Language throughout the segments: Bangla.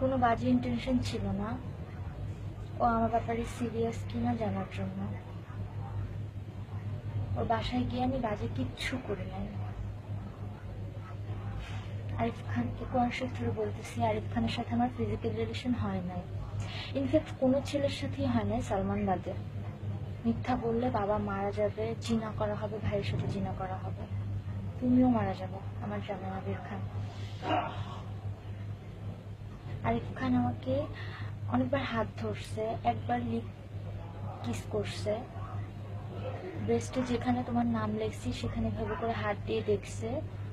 কোনো বাজে ইন্টেনশন ছিল না। ও আমার ব্যাপারে সিরিয়াস কিনা জানার জন্য। ওর বাসায় গিয়ে আমি বাজে কিচ্ছু করি নাই। আরিফ খানকে কোরআন ধরে বলতেছি, আরিফ খানের সাথে আমার ফিজিক্যাল রিলেশন হয় নাই। ইনফ্যাক্ট কোনো ছেলের সাথেই হয় নাই সালমান বাদে। মিথ্যা বললে বাবা মারা যাবে, জিনা করা হবে, ভাইয়ের সাথে জিনা করা হবে। তুমিও মারা যাবে, আমার জামাই আবির খান। আরিফ খান আমাকে অনেকবার হাত ধরছে, একবার লিপ কিস করছে। ব্রেস্টে যেখানে তোমার নাম লেখছি, সেখানে ভাবে করে হাত দিয়ে দেখছে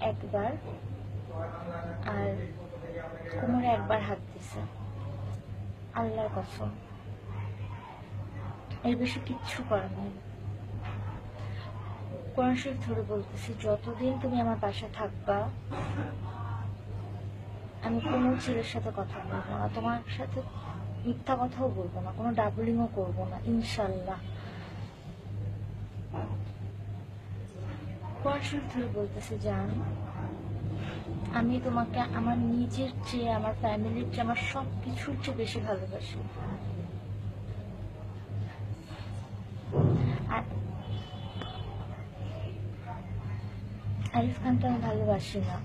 একবার। আর কোমরে একবার হাত দিছে। আল্লাহর কসম। এর বেশি কিচ্ছু করে নাই। কোরআন শরীফ ধরে বলতেছি, যতদিন তুমি আমার বাসায় থাকবা আমি কোনো ছেলের সাথে কথা বলব না, তোমার সাথে মিথ্যা কথাও বলব না, কোনো ডাবলিংও করব না ইনশাল্লাহ কোরআন ধরে বলতেছি, জান, আমি তোমাকে আমার নিজের চেয়ে, আমার ফ্যামিলির চেয়ে, আমার সব কিছুর চেয়ে বেশি ভালোবাসি। আর আরিফ খানকে আমি ভালোবাসি না।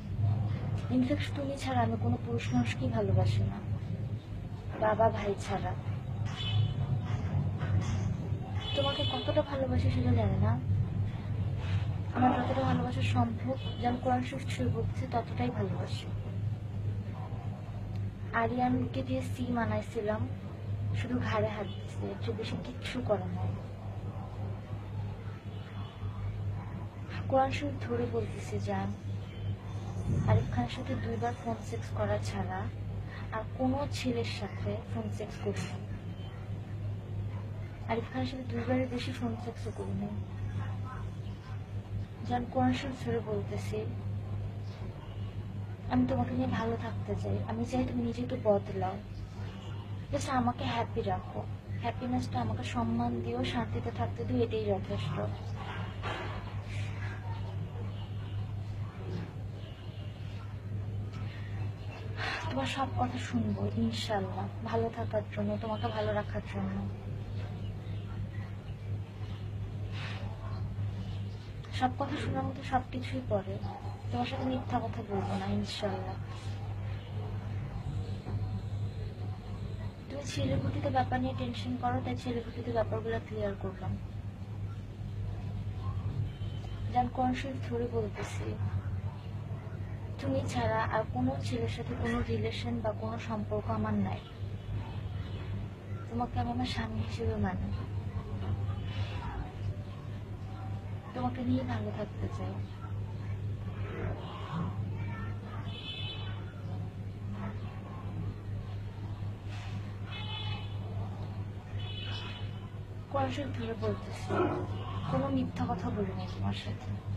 ইনফ্যাক্ট তুমি ছাড়া আমি কোনো পুরুষ মানুষকেই ভালোবাসি না। বাবা, ভাই ছাড়া। তোমাকে কতটা ভালোবাসি সেটা জানি না। আমার যতটা ভালোবাসা সম্ভব যেন কোরআন শরীফ ছুঁয়ে বলতেছে, ততটাই ভালোবাসি। আরিয়ানকে দিয়ে সি মানাইছিলাম, শুধু ঘাড়ে হাত দিচ্ছে চেয়ে বেশি কিচ্ছু করে নাই। কোরআন শরীফ ধরে বলতেছে যান আরিফ খানের সাথে দুইবার ফোন সেক্স করা ছাড়া আর কোনো ছেলের সাথে ফোন সেক্স করি নাই আরিফ খানের সাথে দুইবারের বেশি ফোন সেক্সও করি নাই যান কোরআন ধরে বলতেছি, আমি তোমাকে নিয়ে ভালো থাকতে চাই। আমি চাই তুমি একটু বদলাও। জাস্ট আমাকে হ্যাপি রাখো। হ্যাপিনেসটা আমাকে সম্মান দিও, শান্তিতে থাকতে দিও, এটাই যথেষ্ট। তোমার সব কথা শুনব ইনশাল্লাহ ভালো থাকার জন্য, তোমাকে ভালো রাখার জন্য। সব কথা শোনার মতো সবকিছুই পরে। তোমার সাথে মিথ্যা কথা বলব না ইনশাল্লাহ তুমি ছেলেপুটিতে ব্যাপার নিয়ে টেনশন করো, তাই ছেলেপুটিতে ব্যাপারগুলো ক্লিয়ার করলাম। যান কোন শরীফ ধরে বলতেছি। তুমি ছাড়া আর কোনো ছেলের সাথে কোনো রিলেশন বা কোনো সম্পর্ক আমার নাই। তোমাকে আমি আমার স্বামী হিসেবে মানি। তোমাকে নিয়ে ভালো থাকতে চাই। ধরে বলতেছি, কোনো মিথ্যা কথা বলিনি তোমার সাথে।